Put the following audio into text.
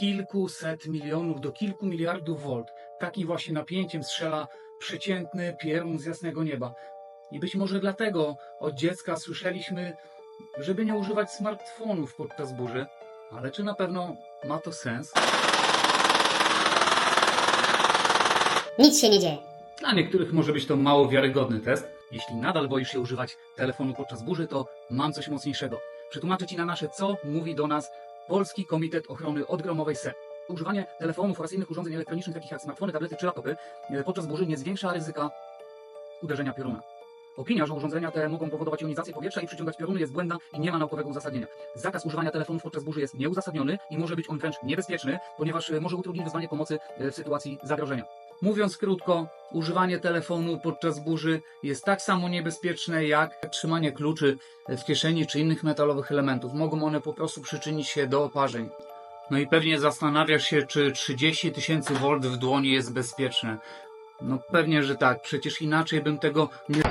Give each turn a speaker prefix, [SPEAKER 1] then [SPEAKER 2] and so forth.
[SPEAKER 1] kilkuset milionów do kilku miliardów volt. Takim właśnie napięciem strzela przeciętny piorun z jasnego nieba. I być może dlatego od dziecka słyszeliśmy, żeby nie używać smartfonów podczas burzy. Ale czy na pewno ma to sens?
[SPEAKER 2] Nic się nie dzieje.
[SPEAKER 1] Dla niektórych może być to mało wiarygodny test. Jeśli nadal boisz się używać telefonu podczas burzy, to mam coś mocniejszego. Przetłumaczę Ci na nasze, co mówi do nas Polski Komitet Ochrony Odgromowej SE. Używanie telefonów oraz innych urządzeń elektronicznych, takich jak smartfony, tablety czy laptopy, e, podczas burzy nie zwiększa ryzyka uderzenia pioruna. Opinia, że urządzenia te mogą powodować jonizację powietrza i przyciągać pioruny jest błędna i nie ma naukowego uzasadnienia. Zakaz używania telefonów podczas burzy jest nieuzasadniony i może być on wręcz niebezpieczny, ponieważ e, może utrudnić wezwanie pomocy e, w sytuacji zagrożenia. Mówiąc krótko, używanie telefonu podczas burzy jest tak samo niebezpieczne jak trzymanie kluczy w kieszeni czy innych metalowych elementów. Mogą one po prostu przyczynić się do oparzeń. No i pewnie zastanawiasz się, czy 30 tysięcy volt w dłoni jest bezpieczne. No pewnie, że tak, przecież inaczej bym tego nie...